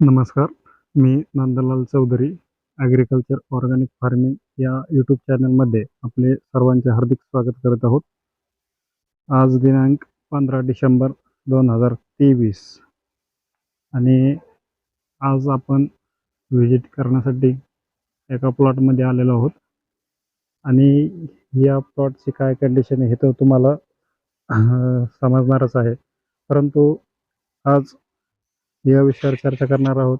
नमस्कार मी Nandlal Chaudhari agriculture organic farming या YouTube चॅनलमध्ये आपले सर्वांचे हार्दिक स्वागत करत आहोत. आज दिनांक पंधरा डिसेंबर दोन हजार तेवीस. आणि आज आपण व्हिजिट करण्यासाठी एका प्लॉटमध्ये आलेलो आहोत. आणि या प्लॉटची काय कंडिशन आहे हे तर तुम्हाला समजणारच आहे. परंतु आज या विषयावर चर्चा करणार आहोत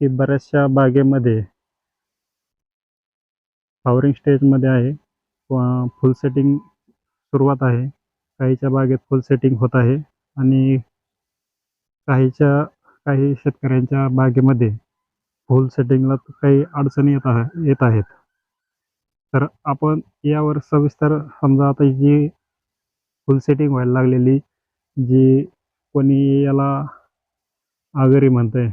की बऱ्याचशा बागेमध्ये फ्लॉवरिंग स्टेजमध्ये आहे किंवा फुल सेटिंग सुरुवात आहे. काहीच्या बागेत फुल सेटिंग होत आहे आणि काहीच्या काही शेतकऱ्यांच्या बागेमध्ये फुल सेटिंगला काही अडचणी येत आहे येत आहेत. तर आपण यावर सविस्तर समजा आता जी फुल सेटिंग व्हायला लागलेली जी कोणी याला आगरी म्हणतंय.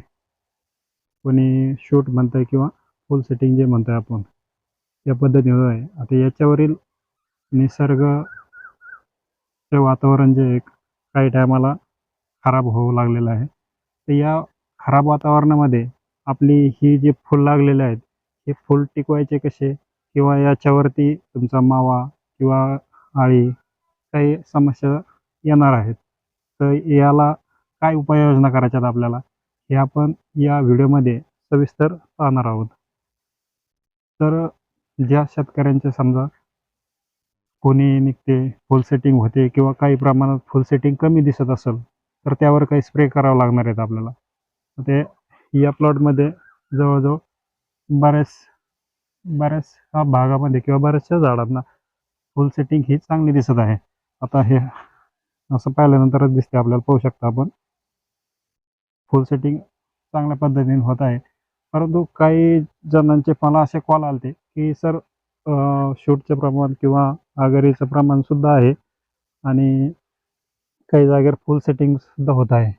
कोणी शूट म्हणतंय किंवा फुल सेटिंग जे म्हणतोय आपण या पद्धतीनं आहे आता याच्यावरील निसर्ग ते वातावरण जे एक काही टायमाला खराब होऊ लागलेलं आहे. तर या खराब वातावरणामध्ये आपली ही जी फुल लागलेले आहेत हे फुल टिकवायचे कसे? किंवा याच्यावरती तुमचा मावा किंवा आळी काही समस्या येणार आहेत. तर याला काय उपाययोजना करायच्यात आपल्याला हे आपण या व्हिडिओमध्ये सविस्तर पाहणार आहोत. तर ज्या शेतकऱ्यांचे समजा कोणी निघते फुल सेटिंग होते किंवा काही प्रमाणात फुल सेटिंग कमी दिसत असेल तर त्यावर काही स्प्रे करावं लागणार आहेत आपल्याला. ते या प्लॉटमध्ये जवळजवळ बऱ्याच बऱ्याचशा भागामध्ये किंवा बऱ्याचशा झाडांना फुल सेटिंग ही चांगली दिसत आहे. आता हे असं पाहिल्यानंतरच दिसते आपल्याला पाहू शकता आपण. फुल सेटिंग चांगल्या पद्धतीने होत आहे. परंतु काही जणांचे मला असे कॉल आलते की सर शूटचं प्रमाण किंवा आगरीचं प्रमाण सुद्धा आहे आणि काही जागेवर फुल सेटिंग सुद्धा होत आहे.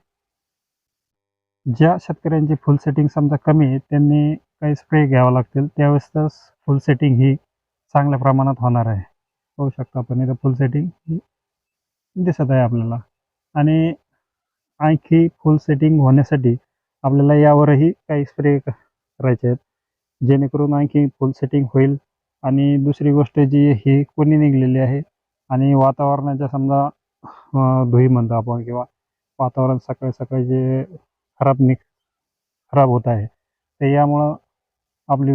ज्या शेतकऱ्यांची फुल सेटिंग समजा कमी आहे त्यांनी काही स्प्रे घ्यावं लागतील. त्यावेळेसच फुल सेटिंग ही चांगल्या प्रमाणात होणार आहे. पाहू शकता आपण इथं फुल सेटिंग ही दिसत आहे आपल्याला. आणि आणखी फुल सेटिंग होण्यासाठी आपल्याला यावरही काही स्प्रे करायचे आहेत. जेणेकरून आणखी फुल सेटिंग होईल. आणि दुसरी गोष्ट जी ही कोणी निघलेली आहे. आणि वातावरणाच्या समजा धुई म्हणतो आपण किंवा वातावरण सकाळी सकाळी जे खराब निघ खराब होत आहे ते यामुळं आपली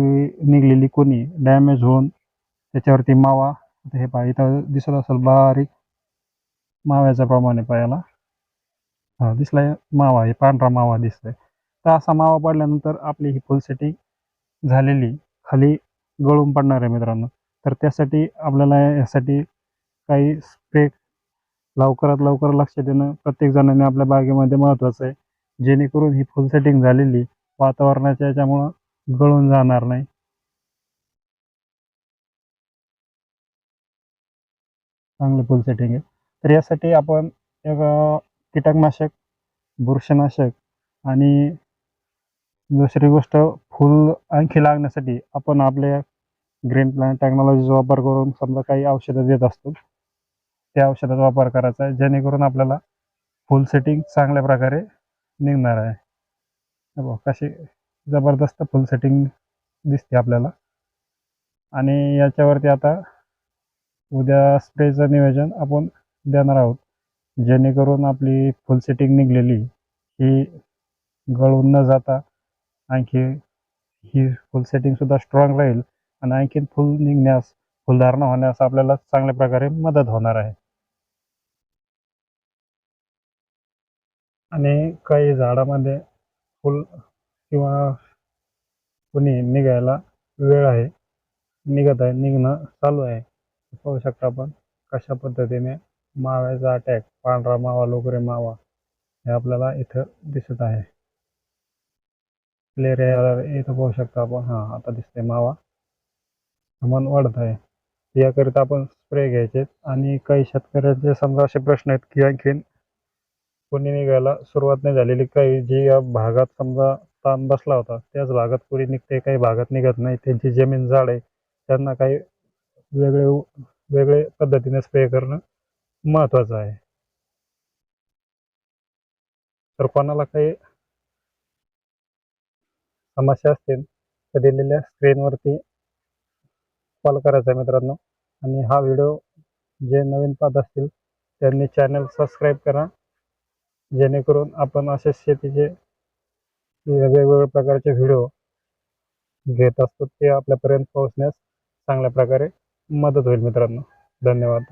निघलेली कोणी डॅमेज होऊन त्याच्यावरती मावा हे पहा इथं दिसत असेल बारीक माव्याचं प्रमाण आहे पायाला. हा दिसलाय मावा आहे पांढरा मावा दिसतोय. तर असा मावा पडल्यानंतर आपली ही फुल सेटिंग झालेली खाली गळून पडणार आहे मित्रांनो. तर त्यासाठी आपल्याला यासाठी काही स्प्रे लवकरात लवकर लक्ष देणं प्रत्येक जणांनी आपल्या बागेमध्ये महत्त्वाचं आहे. जेणेकरून ही फुल सेटिंग झालेली वातावरणाच्या याच्यामुळं गळून जाणार नाही. चांगली फुल सेटिंग आहे. तर यासाठी आपण एक कीटकनाशक बुरशीनाशक आणि दुसरी गोष्ट फुल आणखी लागण्यासाठी आपण आपल्या ग्रीन प्लॅन टेक्नॉलॉजीचा वापर करून समजा काही औषधं देत असतो त्या औषधाचा वापर करायचा आहे जेणेकरून आपल्याला फुल सेटिंग चांगल्या प्रकारे निघणार आहे. कशी जबरदस्त फुल सेटिंग दिसते आपल्याला. आणि याच्यावरती आता उद्या स्प्रेचं नियोजन आपण देणार आहोत. जेणेकरून आपली फुल सेटिंग निघलेली ही गळून न जाता आणखी ही फुल सेटिंग सुद्धा स्ट्रॉंग राहील आणि आणखीन फुल निघण्यास फुलधारणा होण्यास आपल्याला चांगल्या प्रकारे मदत होणार आहे. आणि काही झाडामध्ये फुल किंवा कुणी निघायला वेळ आहे निघत आहे निघणं चालू आहे. पाहू शकता आपण कशा पद्धतीने माव्याचा अटॅक पांढरा मावा लोकरे मावा हे आपल्याला इथं दिसत आहे. प्लेअर इथं पाहू शकता आपण. हां आता दिसतंय मावा. प्रमाण वाढत आहे. याकरिता आपण स्प्रे घ्यायचे आणि काही शेतकऱ्यांचे समजा असे प्रश्न आहेत की आणखीन कोणी निघायला सुरुवात नाही झालेली. काही जी या भागात समजा ताण बसला होता त्याच भागात कोणी निघते काही भागात निघत नाही. त्यांची जमीन जाड आहे. त्यांना काही वेगळे वेगळे पद्धतीने स्प्रे करणं महत्त्वाचं आहे. तर कोणाला काही समस्या असतील तर दिलेल्या स्क्रीनवरती कॉल करायचा मित्रांनो. आणि हा व्हिडिओ जे नवीन पाहत असतील त्यांनी चॅनल सबस्क्राईब करा. जेणेकरून आपण असे शेतीचे वेगवेगळ्या प्रकारचे व्हिडिओ घेत असतो ते आपल्यापर्यंत पोहोचण्यास चांगल्या प्रकारे मदत होईल मित्रांनो. धन्यवाद.